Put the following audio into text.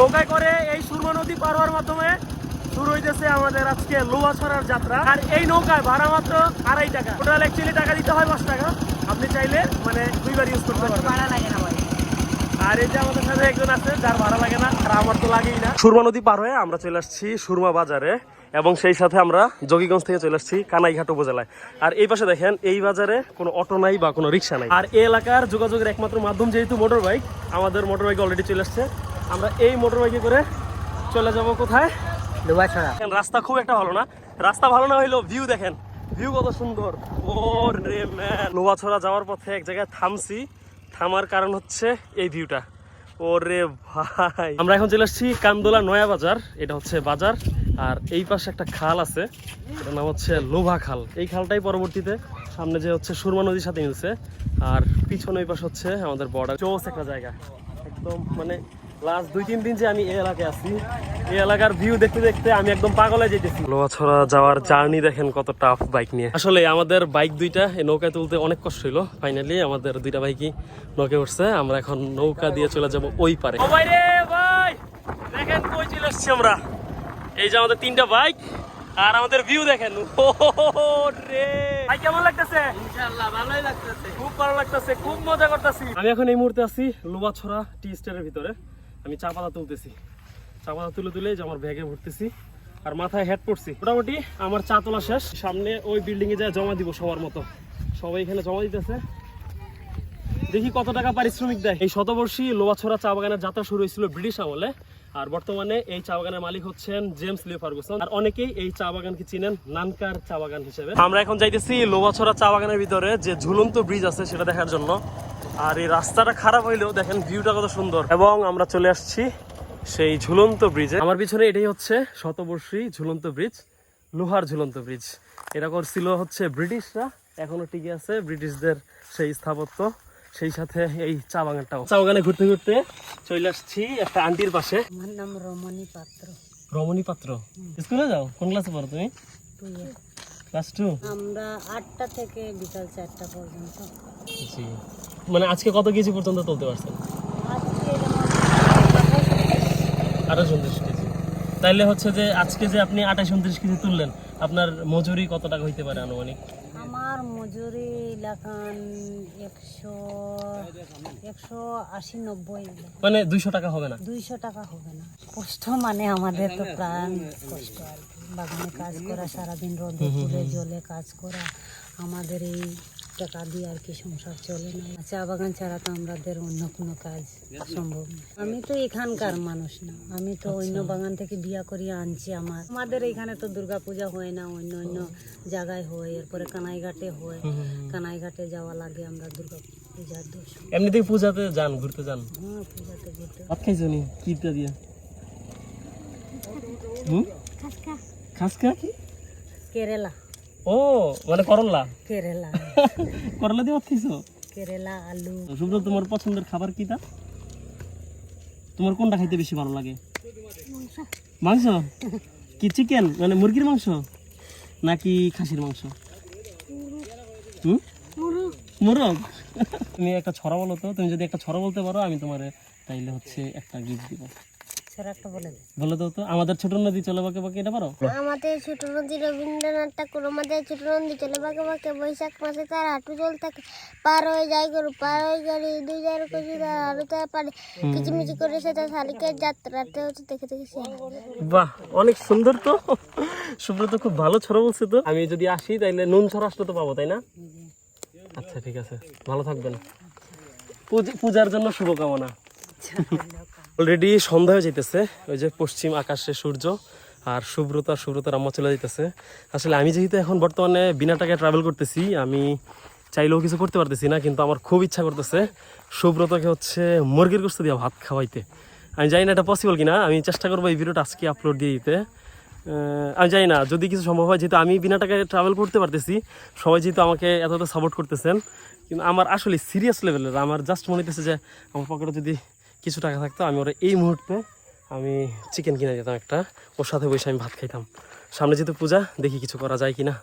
নৌকায় করে এই সুরমা নদী পার হওয়ার মাধ্যমে শুরু হইতেছে আমাদের আজকে লোহাছড়ার যাত্রা। আর এই নৌকায় ভাড়া মাত্র আড়াই টাকা। টোটাল অ্যাকচুয়ালি টাকা দিতে হয় পাঁচ টাকা। আপনি চাইলে মানে দুইবার ইউজ করতে পারবেন। ভাড়া লাগে না ভাই। আর এই যে আমাদের সাথে একজন আছে যার ভাড়া লাগে না আর আমার তো লাগেই না। সুরমা নদী পার হয়ে আমরা চলে আসছি সুরমা বাজারে এবং সেই সাথে আমরা যোগীগঞ্জ থেকে চলে আসছি কানাইঘাট উপজেলায়। আর এই পাশে দেখেন এই বাজারে কোনো অটো নাই বা কোনো রিক্সা নাই। আর এই এলাকার যোগাযোগের একমাত্র মাধ্যম যেহেতু মোটর বাইক আমাদের মোটর বাইক অলরেডি চলে আসছে। আমরা এই মোটর বাইকে করে চলে যাব কোথায়? রাস্তা খুব একটা ভালো না। রাস্তা ভালো না হইলেও ভিউ দেখেন। ভিউ কত সুন্দর। ও রে ম্যান যাওয়ার পথে এক জায়গায় থামছি। থামার কারণ হচ্ছে এই ভিউটা ওরে ভাই। আমরা এখন চলে আসছি কান্দোলা নয়া বাজার। এটা হচ্ছে বাজার। আর এই পাশে একটা খাল আছে। এটার নাম হচ্ছে লোভা খাল। এই খালটাই পরবর্তীতে সামনে যে হচ্ছে সুরমা নদীর সাথে মিলছে। আর পিছনে ওই পাশে হচ্ছে আমাদের বর্ডার চৌস একটা জায়গা। একদম মানে লাস্ট দুই তিন দিন যে আমি এই এলাকায় আছি এই এলাকার ভিউ দেখতে দেখতে আমি একদম পাগলে যেতেছি। লোহাছড়া যাওয়ার জার্নি দেখেন কত টাফ বাইক নিয়ে। আসলে আমাদের বাইক দুইটা এই নৌকায় তুলতে অনেক কষ্ট হইল। ফাইনালি আমাদের দুইটা বাইকই নৌকে উঠছে। আমরা এখন নৌকা দিয়ে চলে যাব ওই পারে। ভাই দেখেন কই চলে আসছি আমরা। এই যে আমাদের তিনটা বাইক আর আমাদের ভিউ দেখেন। ভাই কেমন লাগতেছে? ইনশাআল্লাহ ভালোই লাগতেছে। খুব ভালো লাগতেছে খুব মজা করতেছি। আমি এখন এই মুহূর্তে আছি লোবাছড়া টি স্টেটের ভিতরে। আমি চা পাতা তুলতেছি। চা পাতা তুলে তুলে যে আমার ব্যাগে ভরতেছি আর মাথায় হেড পড়ছি মোটামুটি আমার চা তোলা শেষ। সামনে ওই বিল্ডিং এ যায় জমা দিব সবার মতো। সবাই এখানে জমা দিতেছে। দেখি কত টাকা পারিশ্রমিক দেয়। এই শতবর্ষী লোবাছড়া চা বাগানের যাত্রা শুরু হয়েছিল ব্রিটিশ আমলে। আর বর্তমানে এই চা বাগানের মালিক হচ্ছেন জেমস লিও ফার্গুসন। আর অনেকেই এই চা বাগানকে চিনেন নানকার চা বাগান হিসেবে। আমরা এখন যাইতেছি লোবাছড়া চা বাগানের ভিতরে যে ঝুলন্ত ব্রিজ আছে সেটা দেখার জন্য। আর এই রাস্তাটা খারাপ হইলেও দেখেন ভিউটা কত সুন্দর। এবং আমরা চলে আসছি সেই ঝুলন্ত ব্রিজে আমার পিছনে এটাই হচ্ছে শতবর্ষী ঝুলন্ত ব্রিজ লোহার ঝুলন্ত ব্রিজ এটা করছিল হচ্ছে ব্রিটিশরা এখনও টিকে আছে ব্রিটিশদের সেই স্থাপত্য সেই সাথে এই চা বাগানটাও। চা বাগানে ঘুরতে ঘুরতে চলে আসছি একটা আন্টির পাশে। আমার নাম রমণী পাত্র। রমণী পাত্র। স্কুলে যাও? কোন ক্লাসে পড়ো তুমি? ক্লাস টু আমরা আটটা থেকে বিকাল চারটা পর্যন্ত। জি। মানে আজকে কত কেজি পর্যন্ত তুলতে পারছেন? আঠাশ উনত্রিশ কেজি। তাইলে হচ্ছে যে আজকে যে আপনি আঠাশ উনত্রিশ কেজি তুললেন আপনার মজুরি কত টাকা হইতে পারে আনুমানিক? আমার মজুরি লাগান একশো একশো আশি নব্বই। মানে দুইশো টাকা হবে না? দুইশো টাকা হবে না। কষ্ট মানে আমাদের তো প্রাণ কষ্ট আর বাগানে কাজ করা সারাদিন রোদে জলে কাজ করা আমাদের এই টাকা দিয়ে আর কি সংসার চলে না। চা বাগান ছাড়া তো আমাদের অন্য কোনো কাজ সম্ভব না। আমি তো এখানকার মানুষ না। আমি তো অন্য বাগান থেকে বিয়া করিয়ে আনছি আমার। আমাদের এখানে তো দুর্গা পূজা হয় না অন্য অন্য জায়গায় হয়। এরপরে কানাইঘাটে হয়। কানাইঘাটে যাওয়া লাগে আমরা দুর্গা পূজার দোষ এমনিতেই পূজাতে যান ঘুরতে যান? হ্যাঁ পূজাতে ঘুরতে। ভাত খাইছো নি? কিটা দিয়ে? হুম? খাসকা কেরালা। ও মানে করলা? কেরালা। করলা দিয়ে কেরালা আলু। তোমার পছন্দের খাবার তোমার কোনটা খাইতে বেশি ভালো লাগে? মাংস। কি চিকেন মানে মুরগির মাংস? নাকি খাসির মাংস? হুম? মোরগ। তুমি একটা ছড়া বলো তো তুমি যদি একটা ছড়া বলতে পারো আমি তোমার তাইলে হচ্ছে একটা গিফট দিব। বলে দে। দাও তো আমাদের ছোট নদী চলে বাকে বাকে এটা পারো? আমাদের ছোট নদী রবীন্দ্রনাথ ঠাকুর আমাদের ছোট নদী চলে বাঁকে বাঁকে বৈশাখ মাসে তার হাঁটু জল থাকে। পার হয়ে যায় গরু পার হয়ে গাড়ি দুই যার কচি তার আরও তার পারে কিচিমিচি করে সে তার শালিকের যাত্রাতে হচ্ছে দেখে দেখে সে বাহ অনেক সুন্দর তো। সুব্রত খুব ভালো ছড়া বলছে তো। আমি যদি আসি তাইলে নুন ছড়া আসলে তো পাবো তাই না? আচ্ছা ঠিক আছে। ভালো থাকবেন। পূজার জন্য শুভকামনা। অলরেডি সন্ধ্যা হয়ে যেতেছে ওই যে পশ্চিম আকাশে সূর্য আর সুব্রত, সুব্রতার আম্মা চলে যেতেছে আসলে আমি যেহেতু এখন বর্তমানে বিনা টাকায় ট্রাভেল করতেছি, আমি চাইলেও কিছু করতে পারতেছি না, কিন্তু আমার খুব ইচ্ছা করতেছে সুব্রতকে হচ্ছে মুরগির গোস্ত দিয়ে ভাত খাওয়াইতে। আমি জানি না এটা পসিবল কিনা, আমি চেষ্টা করব এই ভিডিওটা আজকে আপলোড দিয়ে দিতে। আমি জানি না, যদি কিছু সম্ভব হয়, যেহেতু আমি বিনা টাকায় ট্রাভেল করতে পারতেছি, সবাই যেহেতু আমাকে এত এত সাপোর্ট করতেছেন, কিন্তু আমার আসলে সিরিয়াস লেভেলের আমার জাস্ট মনে হইতেছে যে আমার পকেটে যদি কিছু টাকা থাকতো, আমি ওরা এই মুহূর্তে আমি চিকেন কিনে যেতাম একটা। ওর সাথে বসে আমি ভাত খাইতাম। সামনে যেহেতু পূজা, দেখি কিছু করা যায় কিনা।